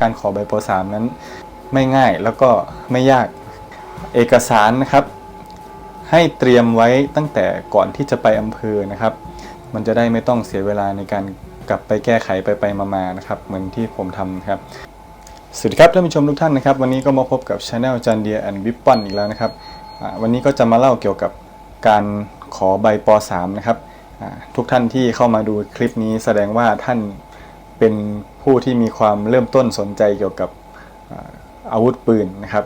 การขอใบป .3 นั้นไม่ง่ายแล้วก็ไม่ยากเอกสารนะครับ ให้เตรียมไว้ตั้งแต่ก่อนที่จะไปอำเภอนะครับ มันจะได้ไม่ต้องเสียเวลาในการกลับไปแก้ไขไปไปมาๆนะครับ เหมือนที่ผมทำครับสวัสดีครับท่านผู้ชมทุกท่านนะครับ วันนี้ก็มาพบกับช anel จันเดียแอนด์วิปปอนอีกแล้วนะครับวันนี้ก็จะมาเล่าเกี่ยวกับการขอใบป .3 นะครับทุกท่านที่เข้ามาดูคลิปนี้แสดงว่าท่านเป็น ผู้ที่มีความเริ่มต้นสนใจเกี่ยวกับอาวุธปืนนะครับ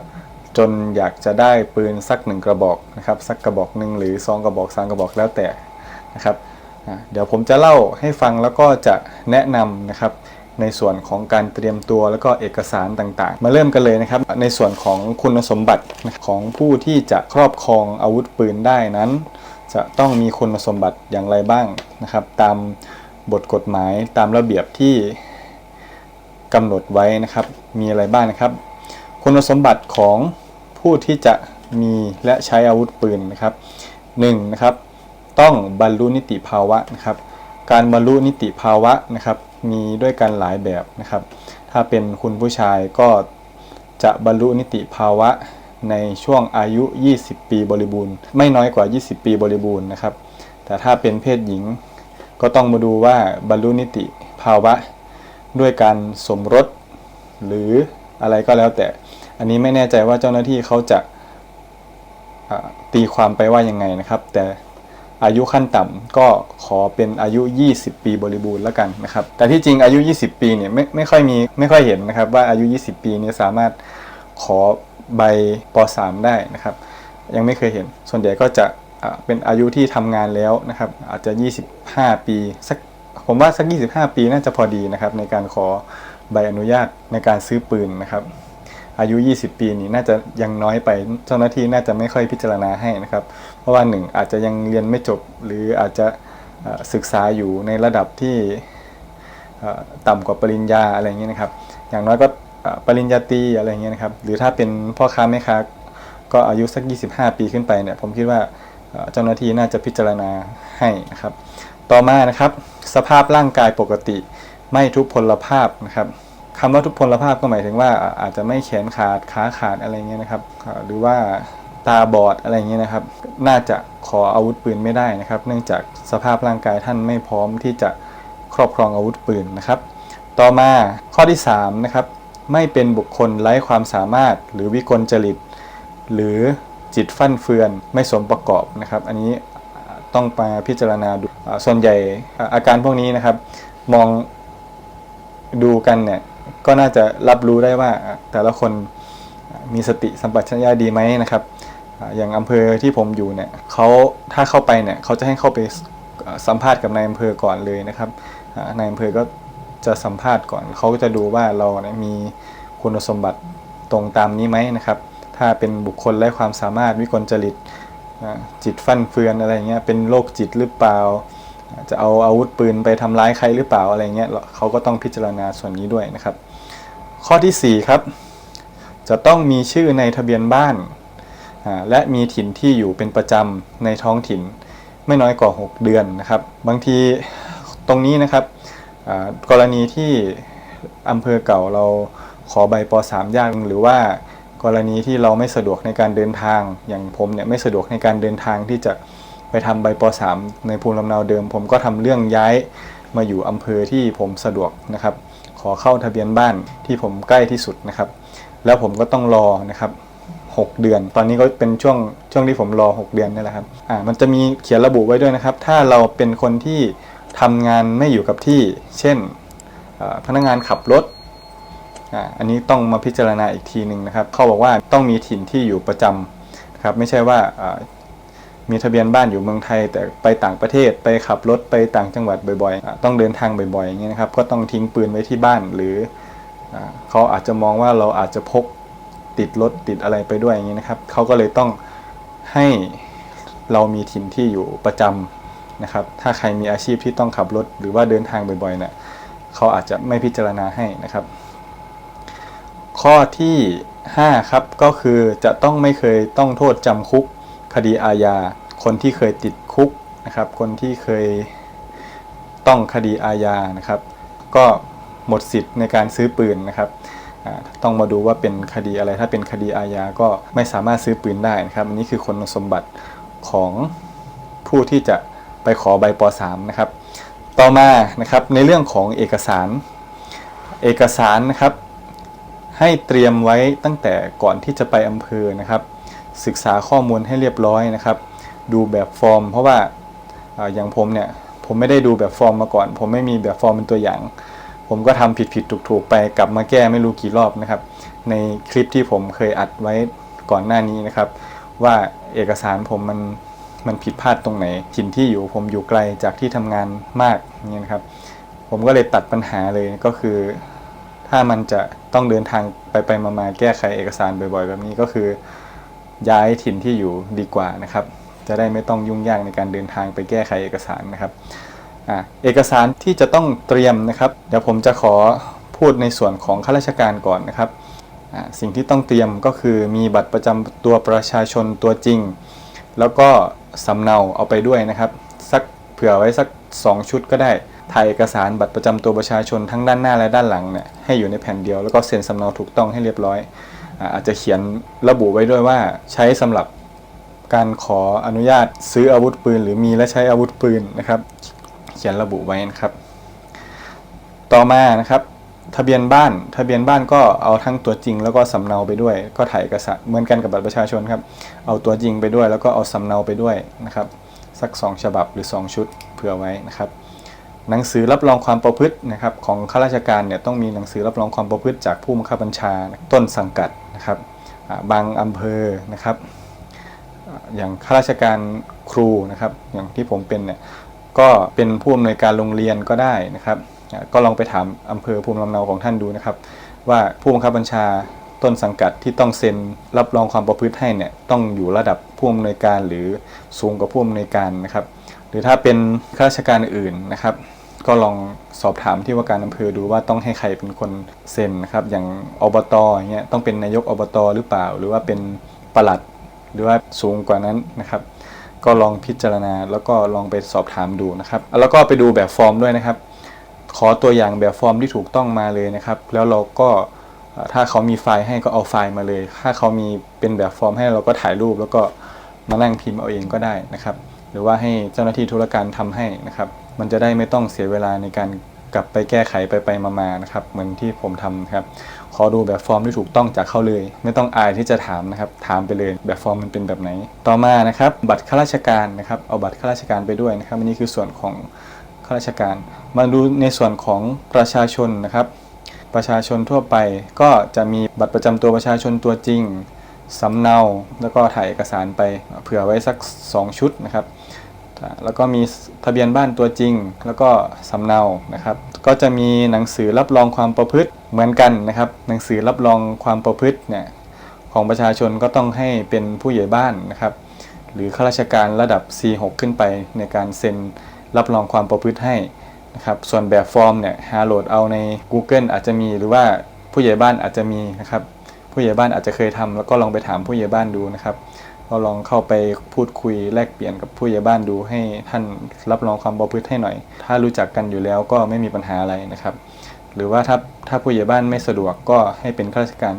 จนอยากจะได้ปืนสักหนึ่งกระบอกนะครับสักกระบอกหนึ่งหรือสองกระบอกสามกระบอกแล้วแต่นะครับเดี๋ยวผมจะเล่าให้ฟังแล้วก็จะแนะนำนะครับในส่วนของการเตรียมตัวแล้วก็เอกสารต่างๆ มาเริ่มกันเลยนะครับ ในส่วนของคุณสมบัติของผู้ที่จะครอบครองอาวุธปืนได้นั้น จะต้องมีคุณสมบัติอย่างไรบ้างนะครับ ตามบทกฎหมายตามระเบียบที่ กำหนดไว้นะครับ มีอะไรบ้างนะครับ คุณสมบัติของผู้ที่จะมีและใช้อาวุธปืนนะครับหนึ่งนะครับต้องบรรลุนิติภาวะนะครับ การบรรลุนิติภาวะนะครับ มีด้วยกันหลายแบบนะครับ ถ้าเป็นคุณผู้ชายก็จะบรรลุนิติภาวะในช่วงอายุ 20 ปีบริบูรณ์ ไม่น้อยกว่า 20 ปีบริบูรณ์นะครับ แต่ถ้าเป็นเพศหญิงก็ต้องมาดูว่าบรรลุนิติภาวะ ด้วยการสมรสหรืออะไรก็แล้วแต่ อันนี้ไม่แน่ใจว่าเจ้าหน้าที่เขาจะตีความไปว่ายังไงนะครับ แต่อายุขั้นต่ำก็ขอเป็นอายุ 20 ปีบริบูรณ์แล้วกันนะครับ แต่ที่จริงอายุ 20 ปีเนี่ยไม่ไม่ค่อยมีไม่ค่อยเห็นนะครับ ว่าอายุ 20 ปีเนี่ยสามารถขอใบป .3 ได้นะครับ ยังไม่เคยเห็นส่วนใหญ่ก็จะเป็นอายุที่ทำงานแล้วนะครับ อาจจะ 25 ปีสัก ผมว่าสัก 25 ปีน่าจะพอดีนะครับ ในการขอใบอนุญาตในการซื้อปืนนะครับ อายุ 20 ปีนี่น่าจะยังน้อยไปเจ้าหน้าที่น่าจะไม่ค่อยพิจารณาให้นะครับ เพราะว่าหนึ่งอาจจะยังเรียนไม่จบ หรืออาจจะศึกษาอยู่ในระดับที่ต่ำกว่าปริญญาอะไรเงี้ยนะครับ อย่างน้อยก็ปริญญาตรีอะไรเงี้ยนะครับ หรือถ้าเป็นพ่อค้าแม่ค้าก็อายุสัก 25 ปีขึ้นไปเนี่ยผมคิดว่าเจ้าหน้าที่น่าจะพิจารณาให้นะครับ ต่อมานะครับสภาพร่างกายปกติไม่ทุพพลภาพนะครับคำว่าทุพพลภาพก็หมายถึงว่าอาจจะไม่แขนขาดขาขาดอะไรเงี้ยนะครับหรือว่าตาบอดอะไรเงี้ยนะครับ น่าจะขออาวุธปืนไม่ได้นะครับ เนื่องจากสภาพร่างกายท่านไม่พร้อมที่จะครอบครองอาวุธปืนนะครับ ต่อมาข้อที่3นะครับไม่เป็นบุคคลไร้ความสามารถ หรือวิกลจริต หรือจิตฟั่นเฟือนไม่สมประกอบนะครับ อันนี้ ต้องมาพิจารณาดูส่วนใหญ่อาการพวกนี้นะครับ มองดูกันเนี่ยก็น่าจะรับรู้ได้ว่าแต่ละคนมีสติสัมปชัญญะดีไหมนะครับอย่างอำเภอที่ผมอยู่เนี่ยเขาถ้าเข้าไปเนี่ยเขาจะให้เข้าไปสัมภาษณ์กับนายอำเภอก่อนเลยนะครับนายอำเภอก็จะสัมภาษณ์ก่อนเขาก็จะดูว่าเราเนี่ยมีคุณสมบัติตรงตามนี้ไหมนะครับ ถ้าเป็นบุคคลไร้ความสามารถวิกลจริต จิตฟั่นเฟือนอะไรเงี้ยเป็นโรคจิตหรือเปล่า จะเอาอาวุธปืนไปทำร้ายใครหรือเปล่าอะไรเงี้ยเขาก็ต้องพิจารณาส่วนนี้ด้วยนะครับ ข้อทีสี่ 4 ครับ จะต้องมีชื่อในทะเบียนบ้านและมีถิ่นที่อยู่เป็นประจำในท้องถิ่น ไม่น้อยกว่า 6 เดือนนะครับ บางทีตรงนี้นะครับกรณีที่อำเภอเก่าเราขอใบป .3 ยากหรือว่า กรณีที่เราไม่สะดวกในการเดินทาง อย่างผมเนี่ยไม่สะดวกในการเดินทางที่จะไปทำใบป .3 ในภูมิลำเนาเดิม ผมก็ทำเรื่องย้ายมาอยู่อำเภอที่ผมสะดวกนะครับ ขอเข้าทะเบียนบ้านที่ผมใกล้ที่สุดนะครับ แล้วผมก็ต้องรอนะครับ6 เดือน ตอนนี้ก็เป็นช่วงช่วงที่ผมรอ 6 เดือนนี่แหละครับอ่ามันจะมีเขียนระบุไว้ด้วยนะครับ ถ้าเราเป็นคนที่ทำงานไม่อยู่กับที่ เช่นพนักงานขับรถ อันนี้ต้องมาพิจารณาอีกทีหนึ่งนะครับเขาบอกว่าต้องมีถิ่นที่อยู่ประจำนะครับไม่ใช่ว่ามีทะเบียนบ้านอยู่เมืองไทย แต่ไปต่างประเทศไปขับรถไปต่างจังหวัดบ่อยๆ ต้องเดินทางบ่อยๆอย่างเงี้ยนะครับก็ต้องทิ้งปืนไว้ที่บ้านหรืออเขาอาจจะมองว่าเราอาจจะพกติดรถติดอะไรไปด้วยอย่างเงี้ยนะครับเขาก็เลยต้องให้เรามีถิ่นที่อยู่ประจำนะครับ ถ้าใครมีอาชีพที่ต้องขับรถหรือว่าเดินทางบ่อยๆเนี่ยเขาอาจจะไม่พิจารณาให้นะครับ ข้อที่ 5 ครับก็คือจะต้องไม่เคยต้องโทษจำคุกคดีอาญา คนที่เคยติดคุกนะครับ คนที่เคยต้องคดีอาญานะครับ ก็หมดสิทธิ์ในการซื้อปืนนะครับต้องมาดูว่าเป็นคดีอะไรถ้าเป็นคดีอาญาก็ไม่สามารถซื้อปืนได้นะครับ อันนี้คือคุณสมบัติของผู้ที่จะไปขอใบป .3 นะครับ ต่อมานะครับในเรื่องของเอกสาร เอกสารนะครับ ให้เตรียมไว้ตั้งแต่ก่อนที่จะไปอำเภอนะครับ ศึกษาข้อมูลให้เรียบร้อยนะครับ ดูแบบฟอร์ม เพราะว่าอย่างผมเนี่ยผมไม่ได้ดูแบบฟอร์มมาก่อน ผมไม่มีแบบฟอร์มเป็นตัวอย่าง ผมก็ทำผิดผิดถูกถูกไปกลับมาแก้ไม่รู้กี่รอบนะครับ ในคลิปที่ผมเคยอัดไว้ก่อนหน้านี้นะครับ ว่าเอกสารผมมันมันผิดพลาดตรงไหนถิ่นที่อยู่ผมอยู่ไกลจากที่ทำงานมากนี้นะครับ ผมก็เลยตัดปัญหาเลยก็คือ ถ้ามันจะต้องเดินทางไปไปมามาแก้ไขเอกสารบ่อยๆ แบบนี้ก็คือ ย้ายถิ่นที่อยู่ดีกว่านะครับ จะได้ไม่ต้องยุ่งยากในการเดินทางไปแก้ไขเอกสารนะครับอเอกสารที่จะต้องเตรียมนะครับ เดี๋ยวผมจะขอพูดในส่วนของข้าราชการก่อนนะครับ สิ่งที่ต้องเตรียมก็คือมีบัตรประจำตัวประชาชนตัวจริง แล้วก็สำเนาเอาไปด้วยนะครับ สักเผื่อไว้สัก 2 ชุดก็ได้ ถ่ายเอกสารบัตรประจำตัวประชาชนทั้งด้านหน้าและด้านหลังเนี่ยให้อยู่ในแผ่นเดียวแล้วก็เซ็นสำเนาถูกต้องให้เรียบร้อย อาจจะเขียนระบุไว้ด้วยว่าใช้สำหรับการขออนุญาตซื้ออาวุธปืน หรือมีและใช้อาวุธปืนนะครับ เขียนระบุไว้นะครับ ต่อมานะครับทะเบียนบ้าน ทะเบียนบ้านก็เอาทั้งตัวจริงแล้วก็สำเนาไปด้วย ก็ถ่ายเอกสารเหมือนกันกับบัตรประชาชนครับ เอาตัวจริงไปด้วยแล้วก็เอาสำเนาไปด้วยนะครับ สัก 2 ฉบับหรือ 2 ชุดเผื่อไว้นะครับ หนังสือรับรองความประพฤตินะครับของข้าราชการเนี่ยต้องมีหนังสือรับรองความประพฤติจากผู้บังคับบัญชาต้นสังกัดนะครับบางอำเภอนะครับ อย่างข้าราชการครูนะครับอย่างที่ผมเป็นเนี่ยก็เป็นผู้อำนวยการโรงเรียนก็ได้นะครับ ก็ลองไปถามอำเภอภูมิลำเนาของท่านดูนะครับ ว่าผู้บังคับบัญชาต้นสังกัดที่ต้องเซ็นรับรองความประพฤติให้เนี่ยต้องอยู่ระดับผู้อำนวยการหรือสูงกว่าผู้อำนวยการนะครับ หรือถ้าเป็นข้าราชการอื่นนะครับ ก็ลองสอบถามที่ว่าการอำเภอดูว่าต้องให้ใครเป็นคนเซ็นนะครับ อย่างอบตอย่างเงี้ยต้องเป็นนายกอบตหรือเปล่า หรือว่าเป็นปลัดหรือว่าสูงกว่านั้นนะครับ ก็ลองพิจารณาแล้วก็ลองไปสอบถามดูนะครับ แล้วก็ไปดูแบบฟอร์มด้วยนะครับ ขอตัวอย่างแบบฟอร์มที่ถูกต้องมาเลยนะครับ แล้วเราก็ถ้าเขามีไฟล์ให้ก็เอาไฟล์มาเลย ถ้าเขามีเป็นแบบฟอร์มให้เราก็ถ่ายรูป แล้วก็มานั่งพิมพ์เอาเองก็ได้นะครับ หรือว่าให้เจ้าหน้าที่ธุรการทำให้นะครับ มันจะได้ไม่ต้องเสียเวลาในการกลับไปแก้ไขไปไปมาๆนะครับ เหมือนที่ผมทำครับ ขอดูแบบฟอร์มที่ถูกต้องจากเขาเลย ไม่ต้องอายที่จะถามนะครับ ถามไปเลย แบบฟอร์มมันเป็นแบบไหน ต่อมานะครับ บัตรข้าราชการนะครับ เอาบัตรข้าราชการไปด้วยนะครับอันนี้คือส่วนของข้าราชการ มาดูในส่วนของประชาชนนะครับ ประชาชนทั่วไปก็จะมีบัตรประจำตัวประชาชนตัวจริงสำเนา แล้วก็ถ่ายเอกสารไปเผื่อไว้สัก 2 ชุดนะครับ แล้วก็มีทะเบียนบ้านตัวจริง แล้วก็สำเนานะครับ ก็จะมีหนังสือรับรองความประพฤติเหมือนกันนะครับ หนังสือรับรองความประพฤติเนี่ยของประชาชนก็ต้องให้เป็นผู้ใหญ่บ้านนะครับ หรือข้าราชการระดับ C6 ขึ้นไปในการเซ็นรับรองความประพฤติให้นะครับ ส่วนแบบฟอร์มเนี่ยหาโหลดเอาใน Google อาจจะมีหรือว่าผู้ใหญ่บ้านอาจจะมีนะครับ ผู้ใหญ่บ้านอาจจะเคยทำแล้วก็ลองไปถามผู้ใหญ่บ้านดูนะครับ ก็ลองเข้าไปพูดคุยแลกเปลี่ยนกับผู้ใหญ่บ้านดูให้ท่านรับรองความประพฤติให้หน่อย ถ้ารู้จักกันอยู่แล้วก็ไม่มีปัญหาอะไรนะครับ หรือว่าถ้าถ้าผู้ใหญ่บ้านไม่สะดวกก็ให้เป็นข้าราชการ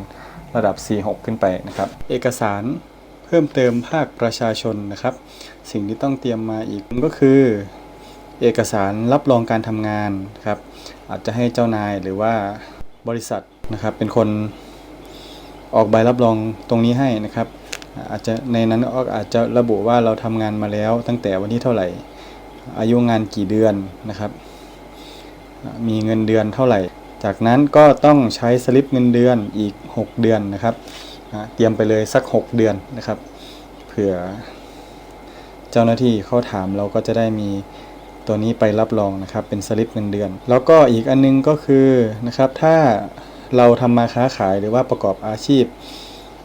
ระดับ C6 ขึ้นไปนะครับ เอกสารเพิ่มเติมภาคประชาชนนะครับ สิ่งที่ต้องเตรียมมาอีกก็คือ เอกสารรับรองการทำงานครับ อาจจะให้เจ้านายหรือว่าบริษัทนะครับเป็นคนออกใบรับรองตรงนี้ให้นะครับ อาจจะในนั้นก็อาจจะระบุว่าเราทำงานมาแล้วตั้งแต่วันที่เท่าไหร่ อายุงานกี่เดือนนะครับ มีเงินเดือนเท่าไหร่ จากนั้นก็ต้องใช้สลิปเงินเดือนอีก 6 เดือนนะครับ เตรียมไปเลยสัก 6 เดือนนะครับ เผื่อเจ้าหน้าที่เขาถามเราก็จะได้มีตัวนี้ไปรับรองนะครับเป็นสลิปเงินเดือน แล้วก็อีกอันนึงก็คือนะครับถ้าเราทำมาค้าขายหรือว่าประกอบอาชีพ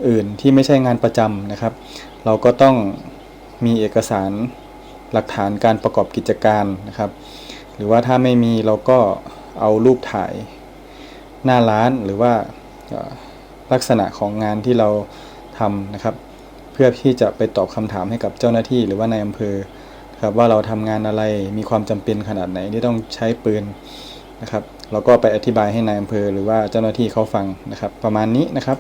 อื่นที่ไม่ใช่งานประจำนะครับ เราก็ต้องมีเอกสารหลักฐานการประกอบกิจการนะครับ หรือว่าถ้าไม่มีเราก็เอารูปถ่ายหน้าร้านหรือว่าลักษณะของงานที่เราทำนะครับ เพื่อที่จะไปตอบคำถามให้กับเจ้าหน้าที่หรือว่าในอำเภอครับว่าเราทำงานอะไรมีความจำเป็นขนาดไหนที่ต้องใช้ปืนนะครับเราก็ไปอธิบายให้นายอำเภอหรือว่าเจ้าหน้าที่เขาฟังนะครับ ประมาณนี้นะครับ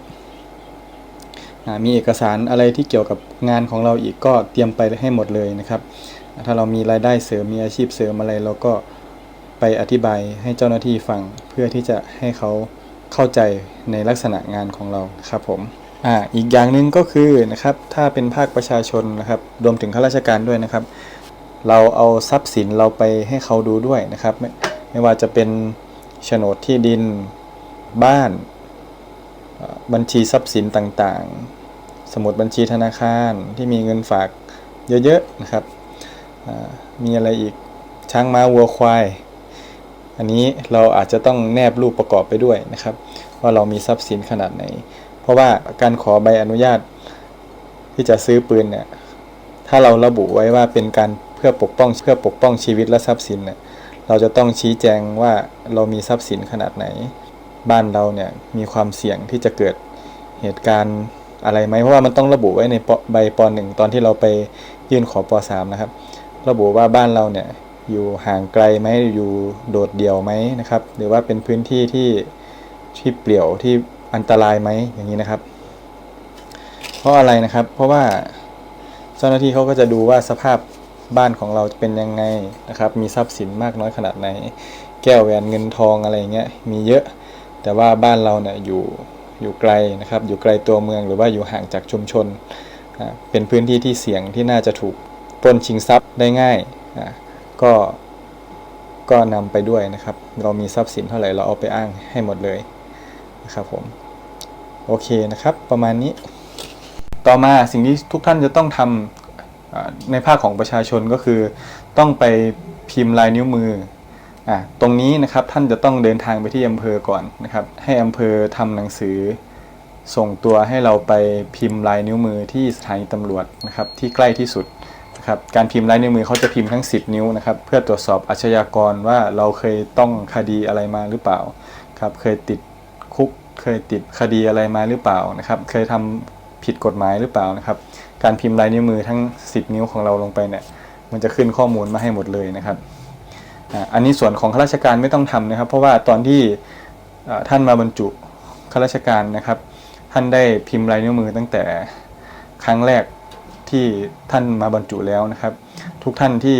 มีเอกสารอะไรที่เกี่ยวกับงานของเราอีกก็เตรียมไปให้หมดเลยนะครับ ถ้าเรามีรายได้เสริมมีอาชีพเสริมอะไรเราก็ไปอธิบายให้เจ้าหน้าที่ฟังเพื่อที่จะให้เขาเข้าใจในลักษณะงานของเราครับผมอ่าอีกอย่างหนึ่งก็คือนะครับถ้าเป็นภาคประชาชนนะครับรวมถึงข้าราชการด้วยนะครับ เราเอาทรัพย์สินเราไปให้เขาดูด้วยนะครับ ไม่ไม่ว่าจะเป็นโฉนดที่ดินบ้านบัญชีทรัพย์สินต่างๆ มุดบัญชีธนาคารที่มีเงินฝากเยอะๆนะครับมีอะไรอีกช้างม้าวัวควาย อันนี้เราอาจจะต้องแนบรูปประกอบไปด้วยนะครับ ว่าเรามีทรัพย์สินขนาดไหน เพราะว่าการขอใบอนุญาต ที่จะซื้อปืนเนี่ยถ้าเราระบุไว้ว่าเป็นการเพื่อปกป้องเพื่อปกป้องชีวิตและทรัพย์สินเนี่ยเราจะต้องชี้แจงว่าเรามีทรัพย์สินขนาดไหน บ้านเราเนี่ยมีความเสี่ยงที่จะเกิดเหตุการณ์ อะไรไหมเพราะว่ามันต้องระบุไว้ในใบปหนึ่งตอนที่เราไปยื่นขอปสามนะครับ ระบุว่าบ้านเราเนี่ยอยู่ห่างไกลไหมอยู่โดดเดี่ยวไหมนะครับ หรือว่าเป็นพื้นที่ที่ที่เปลี่ยวที่อันตรายไหมอย่างนี้นะครับ เพราะอะไรนะครับ เพราะว่าเจ้าหน้าที่เขาก็จะดูว่าสภาพบ้านของเราเป็นยังไงนะครับ มีทรัพย์สินมากน้อยขนาดไหน แก้วแหวนเงินทองอะไรเงี้ยมีเยอะ แต่ว่าบ้านเราเนี่ยอยู่ อยู่ไกลนะครับ อยู่ไกลตัวเมืองหรือว่าอยู่ห่างจากชุมชน เป็นพื้นที่ที่เสี่ยงที่น่าจะถูกปล้นชิงทรัพย์ได้ง่าย ก็ก็นำไปด้วยนะครับ เรามีทรัพย์สินเท่าไหร่เราเอาไปอ้างให้หมดเลยนะครับผม โอเคนะครับ ประมาณนี้ ต่อมาสิ่งที่ทุกท่านจะต้องทำในภาคของประชาชนก็คือต้องไปพิมพ์ลายนิ้วมือ ตรงนี้นะครับท่านจะต้องเดินทางไปที่อำเภอก่อนนะครับ ให้อำเภอทำหนังสือ ส่งตัวให้เราไปพิมพ์ลายนิ้วมือที่สถานีตำรวจนะครับที่ใกล้ที่สุดนะครับการพิมพ์ลายนิ้วมือเขาจะพิมพ์ทั้ง 10 นิ้วนะครับ เพื่อตรวจสอบอาชญากรว่าเราเคยต้องคดีอะไรมาหรือเปล่าครับเคยติดคุกเคยติดคดีอะไรมาหรือเปล่านะครับ เคยทำผิดกฎหมายหรือเปล่านะครับ การพิมพ์ลายนิ้วมือทั้ง 10 นิ้วของเราลงไปเนี่ยมันจะขึ้นข้อมูลมาให้หมดเลยนะครับ อันนี้ส่วนของข้าราชการไม่ต้องทำนะครับ เพราะว่าตอนที่ท่านมาบรรจุข้าราชการนะครับ ท่านได้พิมพ์ลายนิ้วมือตั้งแต่ครั้งแรกที่ท่านมาบรรจุแล้วนะครับ ทุกท่านที่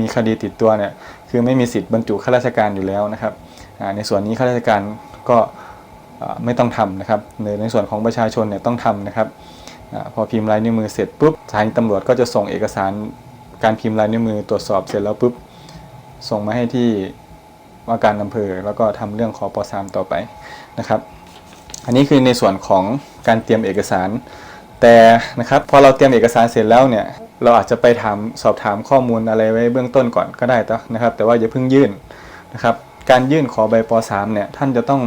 มีคดีติดตัวเนี่ยคือไม่มีสิทธิ์บรรจุข้าราชการอยู่แล้วนะครับในส่วนนี้ข้าราชการก็ไม่ต้องทำนะครับในในส่วนของประชาชนเนี่ยต้องทำนะครับอพอพิมพ์ลายนิ้วมือเสร็จปุ๊บสถานีตำรวจก็จะส่งเอกสารการพิมพ์ลายนิ้วมือตรวจสอบเสร็จแล้วปุ๊บ ส่งมาให้ที่ว่าการอำเภอแล้วก็ทำเรื่องขอปสามต่อไปนะครับ อันนี้คือในส่วนของการเตรียมเอกสาร แต่นะครับพอเราเตรียมเอกสารเสร็จแล้วเนี่ยเราอาจจะไปถามสอบถามข้อมูลอะไรไว้เบื้องต้นก่อนก็ได้นะครับ แต่ว่าอย่าเพิ่งยื่นนะครับ การยื่นขอใบป .3 เนี่ยท่านจะต้อง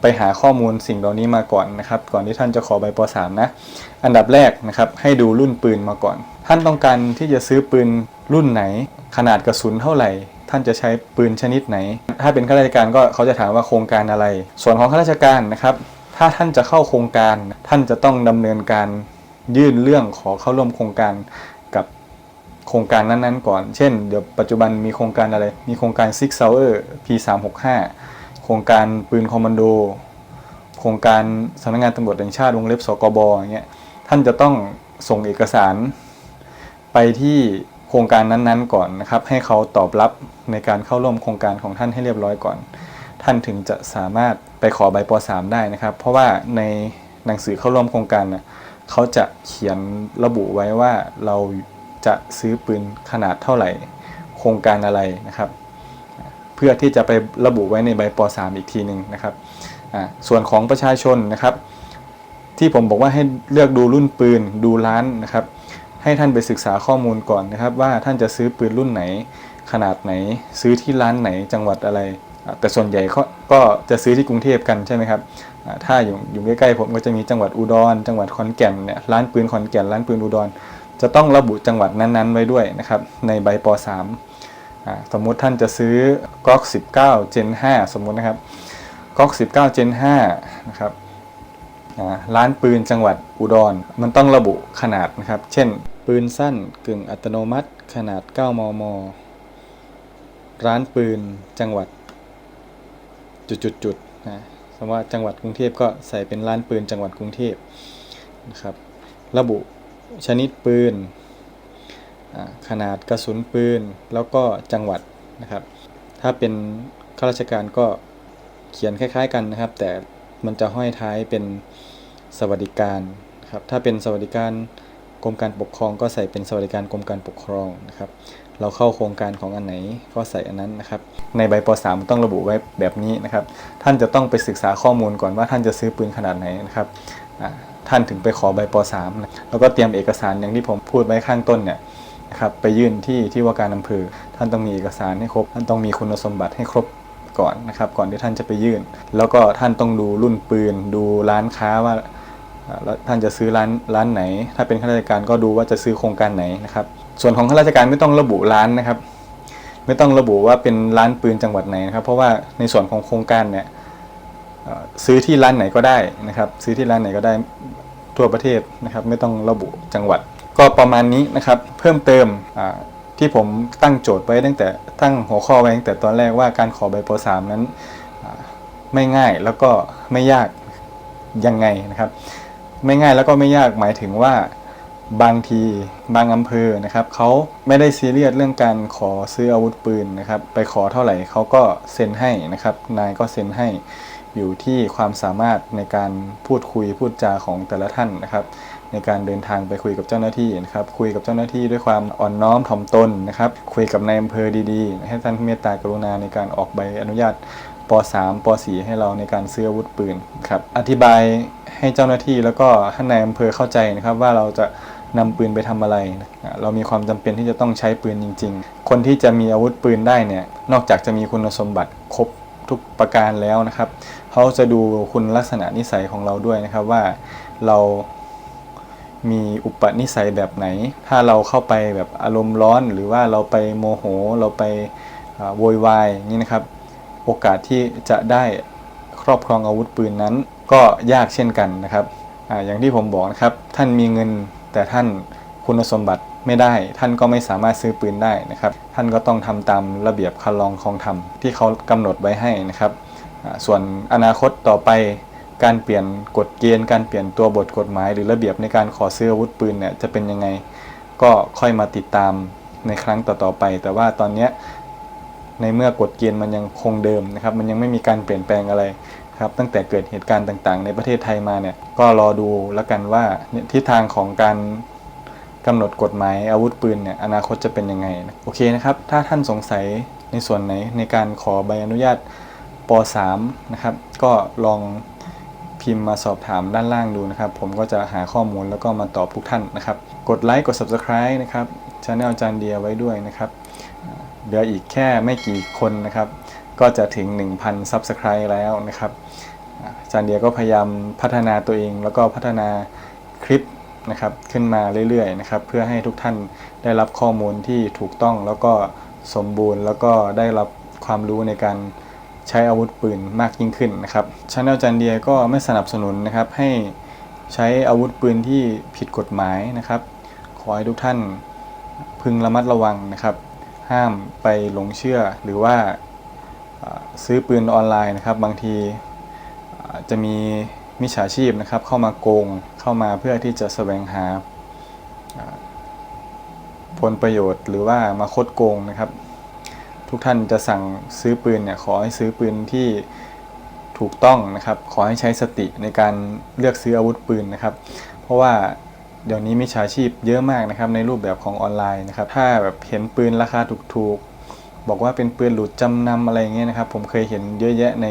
ไปหาข้อมูลสิ่งเหล่านี้มาก่อนนะครับ ก่อนที่ท่านจะขอใบป .3 นะ อันดับแรกนะครับให้ดูรุ่นปืนมาก่อน ท่านต้องการที่จะซื้อปืน รุ่นไหน ขนาดกระสุนเท่าไหร่ ท่านจะใช้ปืนชนิดไหน ถ้าเป็นข้าราชการก็เขาจะถามว่าโครงการอะไร ส่วนของข้าราชการนะครับ ถ้าท่านจะเข้าโครงการ ท่านจะต้องดำเนินการยื่นเรื่องขอเข้าร่วมโครงการกับโครงการนั้นๆ ก่อน เช่น เดี๋ยวปัจจุบันมีโครงการอะไร มีโครงการ Six Hour P365 โครงการปืนคอมมานโด โครงการสำนักงานตำรวจแห่งชาติวงเล็บสกบอย่างเงี้ย ท่านจะต้องส่งเอกสารไปที่ โครงการนั้นๆก่อนนะครับ ให้เขาตอบรับในการเข้าร่วมโครงการของท่านให้เรียบร้อยก่อน ท่านถึงจะสามารถไปขอใบป .3 ได้นะครับ เพราะว่าในหนังสือเข้าร่วมโครงการนะเขาจะเขียนระบุไว้ว่าเราจะซื้อปืนขนาดเท่าไหร่ โครงการอะไรนะครับ เพื่อที่จะไประบุไว้ในใบป .3 อีกทีหนึ่งนะครับอ่าส่วนของประชาชนนะครับ ที่ผมบอกว่าให้เลือกดูรุ่นปืนดูร้านนะครับ ให้ท่านไปศึกษาข้อมูลก่อนนะครับ ว่าท่านจะซื้อปืนรุ่นไหน ขนาดไหน ซื้อที่ร้านไหนจังหวัดอะไร แต่ส่วนใหญ่ก็จะซื้อที่กรุงเทพกันใช่ไหมครับถ้าอยู่อยู่ใกล้ๆผมก็จะมีจังหวัดอุดร จังหวัดขอนแก่นเนี่ยร้านปืนขอนแก่นร้านปืนอุดร จะต้องระบุจังหวัดนั้นๆ ไว้ด้วยนะครับในใบป .3 สมมุติท่านจะซื้อก๊อก19 Gen 5 สมมุตินะครับก๊อก19 Gen 5นะครับ ร้านปืนจังหวัดอุดร มันต้องระบุขนาดนะครับ เช่น ปืนสั้นกึ่งอัตโนมัติขนาด 9 มม ร้านปืนจังหวัดจุดๆนะสมมติว่าจังหวัดกรุงเทพก็ใส่เป็นร้านปืนจังหวัดกรุงเทพนะครับ ระบุชนิดปืน ขนาดกระสุนปืน แล้วก็จังหวัดนะครับ ถ้าเป็นข้าราชการก็เขียนคล้าย ๆ กันนะครับ แต่ มันจะห้อยท้ายเป็นสวัสดิการครับถ้าเป็นสวัสดิการกรมการปกครองก็ใส่เป็นสวัสดิการกรมการปกครองนะครับ เราเข้าโครงการของอันไหนก็ใส่อันนั้นนะครับ ในใบป .3 ต้องระบุไว้แบบนี้นะครับ ท่านจะต้องไปศึกษาข้อมูลก่อนว่าท่านจะซื้อปืนขนาดไหนนะครับท่านถึงไปขอใบป .3 นะแล้วก็เตรียมเอกสารอย่างที่ผมพูดไว้ข้างต้นเนี่ยนะครับ ไปยื่นที่ที่ว่าการอำเภอ ท่านต้องมีเอกสารให้ครบ ท่านต้องมีคุณสมบัติให้ครบ ก่อนนะครับ ก่อนที่ท่านจะไปยื่น แล้วก็ท่านต้องดูรุ่นปืน ดูร้านค้าว่าแล้วท่านจะซื้อร้านร้านไหน ถ้าเป็นข้าราชการก็ดูว่าจะซื้อโครงการไหนนะครับ ส่วนของข้าราชการไม่ต้องระบุร้านนะครับ ไม่ต้องระบุว่าเป็นร้านปืนจังหวัดไหนนะครับ เพราะว่าในส่วนของโครงการเนี่ยซื้อที่ร้านไหนก็ได้นะครับ ซื้อที่ร้านไหนก็ได้ทั่วประเทศนะครับ ไม่ต้องระบุจังหวัด ก็ประมาณนี้นะครับ เพิ่มเติมอ ที่ผมตั้งโจทย์ไว้ตั้งแต่ตั้งหัวข้อไว้ตั้งแต่ตอนแรกว่าการขอใบป .3 นั้นไม่ง่ายแล้วก็ไม่ยากยังไงนะครับ ไม่ง่ายแล้วก็ไม่ยากหมายถึงว่าบางทีบางอำเภอนะครับเขาไม่ได้ซีเรียสเรื่องการขอซื้ออาวุธปืนนะครับ ไปขอเท่าไหร่เขาก็เซ็นให้นะครับ นายก็เซ็นให้ อยู่ที่ความสามารถในการพูดคุยพูดจาของแต่ละท่านนะครับ ในการเดินทางไปคุยกับเจ้าหน้าที่นะครับ คุยกับเจ้าหน้าที่ด้วยความอ่อนน้อมถ่อมตนนะครับ คุยกับนายอำเภอดีๆ ให้ท่านเมตตากรุณาในการออกใบอนุญาตป .3 ป .4 ให้เราในการซื้ออาวุธปืนครับอธิบายให้เจ้าหน้าที่แล้วก็ท่านนายอำเภอเข้าใจนะครับว่าเราจะนำปืนไปทำอะไรนะเรามีความจำเป็นที่จะต้องใช้ปืนจริง ๆ คนที่จะมีอาวุธปืนได้เนี่ย นอกจากจะมีคุณสมบัติครบทุกประการแล้วนะครับ เขาจะดูคุณลักษณะนิสัยของเราด้วยนะครับว่าเรามีอุปนิสัยแบบไหน ถ้าเราเข้าไปแบบอารมณ์ร้อน หรือว่าเราไปโมโห เราไปโวยวายนี้นะครับ โอกาสที่จะได้ครอบครองอาวุธปืนนั้น ก็ยากเช่นกันนะครับออย่างที่ผมบอกนะครับ ท่านมีเงินแต่ท่านคุณสมบัติไม่ได้ ท่านก็ไม่สามารถซื้อปืนได้นะครับ ท่านก็ต้องทำตามระเบียบคันลองคองธรรมที่เขากำหนดไว้ให้นะครับ ส่วนอนาคตต่อไปการเปลี่ยนกฎเกณฑ์การเปลี่ยนตัวบทกฎหมาย หรือระเบียบในการขอซื้ออาวุธปืนเนี่ยจะเป็นยังไงก็ค่อยมาติดตามในครั้งต่อๆไป แต่ว่าตอนนี้ในเมื่อกฎเกณฑ์มันยังคงเดิมนะครับ มันยังไม่มีการเปลี่ยนแปลงอะไรครับตั้งแต่เกิดเหตุการณ์ต่างๆ ในประเทศไทยมาเนี่ยก็รอดูแล้วกันว่าทิศทางของการกำหนดกฎหมายอาวุธปืนเนี่ยอนาคตจะเป็นยังไงโอเคนะครับ ถ้าท่านสงสัยในส่วนไหนในการขอใบอนุญาต ป .3 นะครับ ก็ลองพิมพ์มาสอบถามด้านล่างดูนะครับ ผมก็จะหาข้อมูลแล้วก็มาตอบทุกท่านนะครับ กดไลค์กด Subscribe นะครับช anel จานเดียไว้ด้วยนะครับเหลืออีกแค่ไม่กี่คนนะครับ ก็จะถึง 1,000 Subscribe แล้วนะครับอาจานเดียก็พยายามพัฒนาตัวเองแล้วก็พัฒนาคลิปนะครับขึ้นมาเรื่อยๆนะครับเพื่อให้ทุกท่านได้รับข้อมูลที่ถูกต้องแล้วก็สมบูรณ์ แล้วก็ได้รับความรู้ในการ ใช้อาวุธปืนมากยิ่งขึ้นนะครับช anel จันเดียก็ไม่สนับสนุนนะครับให้ใช้อาวุธปืนที่ผิดกฎหมายนะครับ ขอให้ทุกท่านพึงระมัดระวังนะครับ ห้ามไปหลงเชื่อหรือว่าซื้อปืนออนไลน์นะครับ บางทีจะมีมิจฉาชีพนะครับ เข้ามาโกงเข้ามาเพื่อที่จะแสวงหาผลประโยชน์หรือว่ามาคดโกงนะครับ ทุกท่านจะสั่งซื้อปืนเนี่ยขอให้ซื้อปืนที่ถูกต้องนะครับ ขอให้ใช้สติในการเลือกซื้ออาวุธปืนนะครับ เพราะว่าเดี๋ยวนี้มิจฉาชีพเยอะมากนะครับในรูปแบบของออนไลน์นะครับ ถ้าแบบเห็นปืนราคาถูกๆ บอกว่าเป็นปืนหลุดจำนำอะไรเงี้ยนะครับ ผมเคยเห็นเยอะแยะใน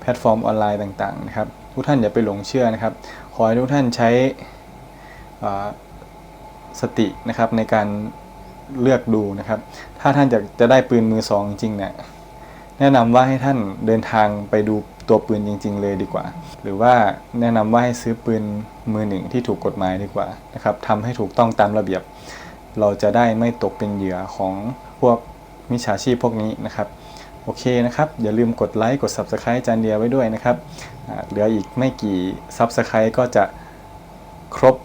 แพลตฟอร์มออนไลน์ต่างๆนะครับ ทุกท่านอย่าไปหลงเชื่อนะครับ ขอให้ทุกท่านใช้สตินะครับในการ เลือกดูนะครับ ถ้าท่านจะจะได้ปืนมือสองจริงๆเนี่ยแนะนำว่าให้ท่านเดินทางไปดูตัวปืนจริง ๆ เลยดีกว่า หรือว่าแนะนำว่าให้ซื้อปืนมือหนึ่งที่ถูกกฎหมายดีกว่านะครับทำให้ถูกต้องตามระเบียบ เราจะได้ไม่ตกเป็นเหยื่อของพวกมิจฉาชีพพวกนี้นะครับ โอเคนะครับ อย่าลืมกดไลค์กด Subscribe จานเดียไว้ด้วยนะครับเหลืออีกไม่กี่ Subscribe ก็จะครบ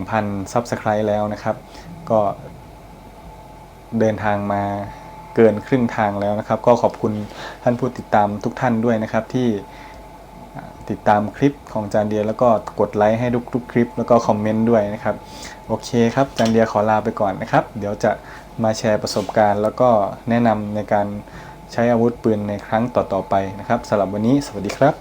1,000 Subscribe แล้วนะครับ ก็ เดินทางมาเกินครึ่งทางแล้วนะครับ ก็ขอบคุณท่านผู้ติดตามทุกท่านด้วยนะครับที่ติดตามคลิปของจานเดียแล้วก็กดไลค์ให้ทุกๆคลิป แล้วก็คอมเมนต์ด้วยนะครับ โอเคครับจานเดียขอลาไปก่อนนะครับ เดี๋ยวจะมาแชร์ประสบการณ์ แล้วก็แนะนำในการใช้อาวุธปืนในครั้งต่อๆไปนะครับสำหรับวันนี้สวัสดีครับ